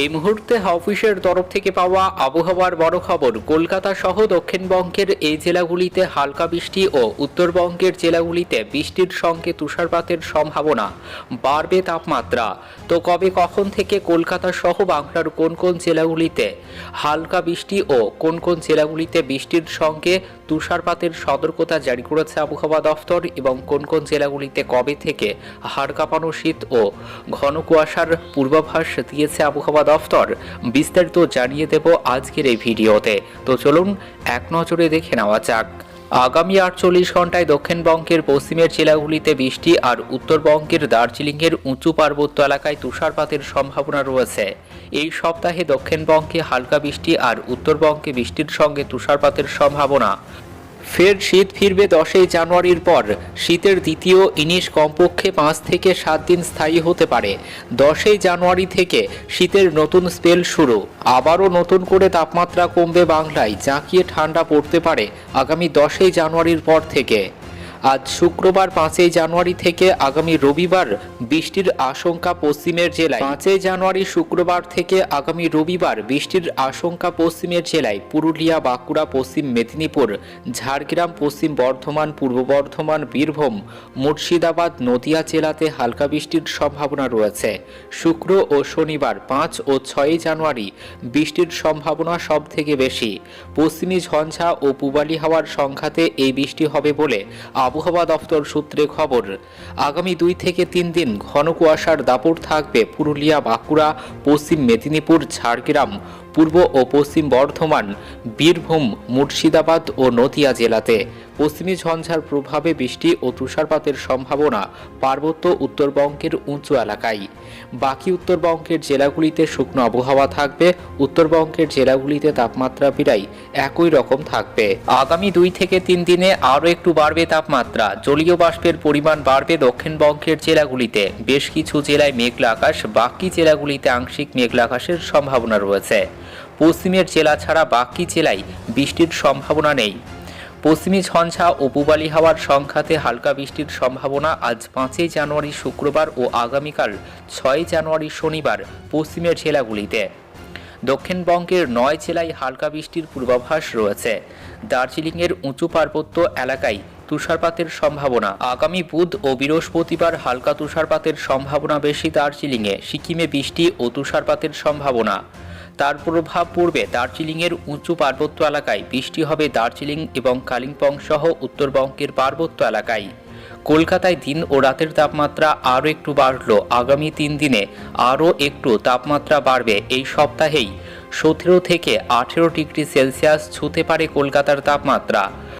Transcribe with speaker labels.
Speaker 1: এই মুহূর্তে অফিসের তরফ থেকে পাওয়া আবহাওয়ার বড় খবর, কলকাতা সহ দক্ষিণবঙ্গের এই জেলাগুলিতে হালকা বৃষ্টি ও উত্তরবঙ্গের জেলাগুলিতে বৃষ্টির সঙ্গে তুষারপাতের সম্ভাবনা বাড়বে তাপমাত্রা। তো কবে কখন থেকে কলকাতা সহ বাংলার কোন কোন জেলাগুলিতে হালকা বৃষ্টি ও কোন কোন জেলাগুলিতে বৃষ্টির সঙ্গে তুষারপাতের সতর্কতা জারি করেছে আবহাওয়া দফতর এবং কোন কোন জেলাগুলিতে কবে থেকে হাড় কাঁপানো শীত ও ঘন কুয়াশার পূর্বাভাস দিয়েছে আবহাওয়া দফতর, বিস্তারিত জানিয়ে দেব আজকের এই ভিডিওতে। তো চলুন, এক নজরে দেখে নেওয়া যাক। আগামী আটচল্লিশ ঘন্টায় দক্ষিণবঙ্গের পশ্চিমের জেলাগুলিতে বৃষ্টি আর উত্তরবঙ্গের দার্জিলিংয়ের উঁচু পার্বত্য এলাকায় তুষারপাতের সম্ভাবনা রয়েছে। এই সপ্তাহে দক্ষিণবঙ্গে হালকা বৃষ্টি আর উত্তরবঙ্গে বৃষ্টির সঙ্গে তুষারপাতের সম্ভাবনা। ফের শীত ফিরবে দশই জানুয়ারির পর। শীতের দ্বিতীয় ইনিশ কমপক্ষে পাঁচ থেকে সাত দিন স্থায়ী হতে পারে। দশই জানুয়ারি থেকে শীতের নতুন স্পেল শুরু। আবারও নতুন করে তাপমাত্রা কমবে বাংলায় জাঁকিয়ে ঠান্ডা পড়তে পারে আগামী দশই জানুয়ারির পর থেকে। আজ শুক্রবার পাঁচই জানুয়ারি থেকে আগামী রবিবার বৃষ্টির আশঙ্কা পশ্চিমের জেলায়। পাঁচই জানুয়ারি শুক্রবার থেকে আগামী রবিবার বৃষ্টির আশঙ্কা পশ্চিমের জেলায়। পুরুলিয়া, বাঁকুড়া, পশ্চিম মেদিনীপুর, ঝাড়গ্রাম, পশ্চিম বর্ধমান, পূর্ব বর্ধমান, বীরভূম, মুর্শিদাবাদ, নদিয়া জেলাতে হালকা বৃষ্টির সম্ভাবনা রয়েছে। শুক্র ও শনিবার পাঁচ ও ছয়ই জানুয়ারি বৃষ্টির সম্ভাবনা সব থেকে বেশি। পশ্চিমী ঝঞ্ঝা ও পূবালি হাওয়ার সংঘাতে এই বৃষ্টি হবে বলে আবহাওয়া দফতর সূত্রে খবর, আগামী দুই থেকে তিন দিন ঘন কুয়াশার দাপট থাকবে পুরুলিয়া, বাঁকুড়া, পশ্চিম মেদিনীপুর, ঝাড়গ্রাম, পূর্ব ও পশ্চিম বর্ধমান, বীরভূম, মুর্শিদাবাদ ও নদিয়া জেলাতে। পশ্চিমী ঝঞ্ঝার প্রভাবে বৃষ্টি ও তুষারপাতের সম্ভাবনা পার্বত্য উত্তরবঙ্গের উঁচু এলাকায়। বাকি উত্তরবঙ্গের জেলাগুলিতে শুকনো আবহাওয়া থাকবে, উত্তরবঙ্গের জেলাগুলিতে তাপমাত্রা প্রায় একই রকম থাকবে। আগামী দুই থেকে তিন দিনে আরও একটু বাড়বে তাপমাত্রা। জলীয় বাষ্পের পরিমাণ বাড়বে দক্ষিণবঙ্গের জেলাগুলিতে। বেশ কিছু জেলায় মেঘলা আকাশ, বাকি জেলাগুলিতে আংশিক মেঘলা আকাশের সম্ভাবনা রয়েছে। পশ্চিমের জেলা ছাড়া বাকি জেলায় বৃষ্টির সম্ভাবনা নেই। পশ্চিমী ঝঞ্ঝা ও পূবালি হাওয়ার সংঘাতে হালকা বৃষ্টির সম্ভাবনা আজ পাঁচই জানুয়ারি শুক্রবার ও আগামীকাল ছয় জানুয়ারি শনিবার পশ্চিমের জেলাগুলিতে। দক্ষিণবঙ্গের নয় জেলায় হালকা বৃষ্টির পূর্বাভাস রয়েছে। দার্জিলিংয়ের উঁচু পার্বত্য এলাকায় তুষারপাতের সম্ভাবনা। আগামী বুধ ও বৃহস্পতিবার হালকা তুষারপাতের সম্ভাবনা বেশি দার্জিলিংয়ে। সিকিমে বৃষ্টি ও তুষারপাতের সম্ভাবনা। তার প্রভাব পড়বে দার্জিলিংয়ের উঁচু পার্বত্য এলাকায়। বৃষ্টি হবে দার্জিলিং এবং কালিম্পং সহ উত্তরবঙ্গের পার্বত্য এলাকায়। কলকাতায় দিন ও রাতের তাপমাত্রা আরও একটু বাড়ল। আগামী তিন দিনে আরও একটু তাপমাত্রা বাড়বে এই সপ্তাহেই। সতেরো থেকে আঠেরো ডিগ্রি সেলসিয়াস ছুঁতে পারে কলকাতার তাপমাত্রা।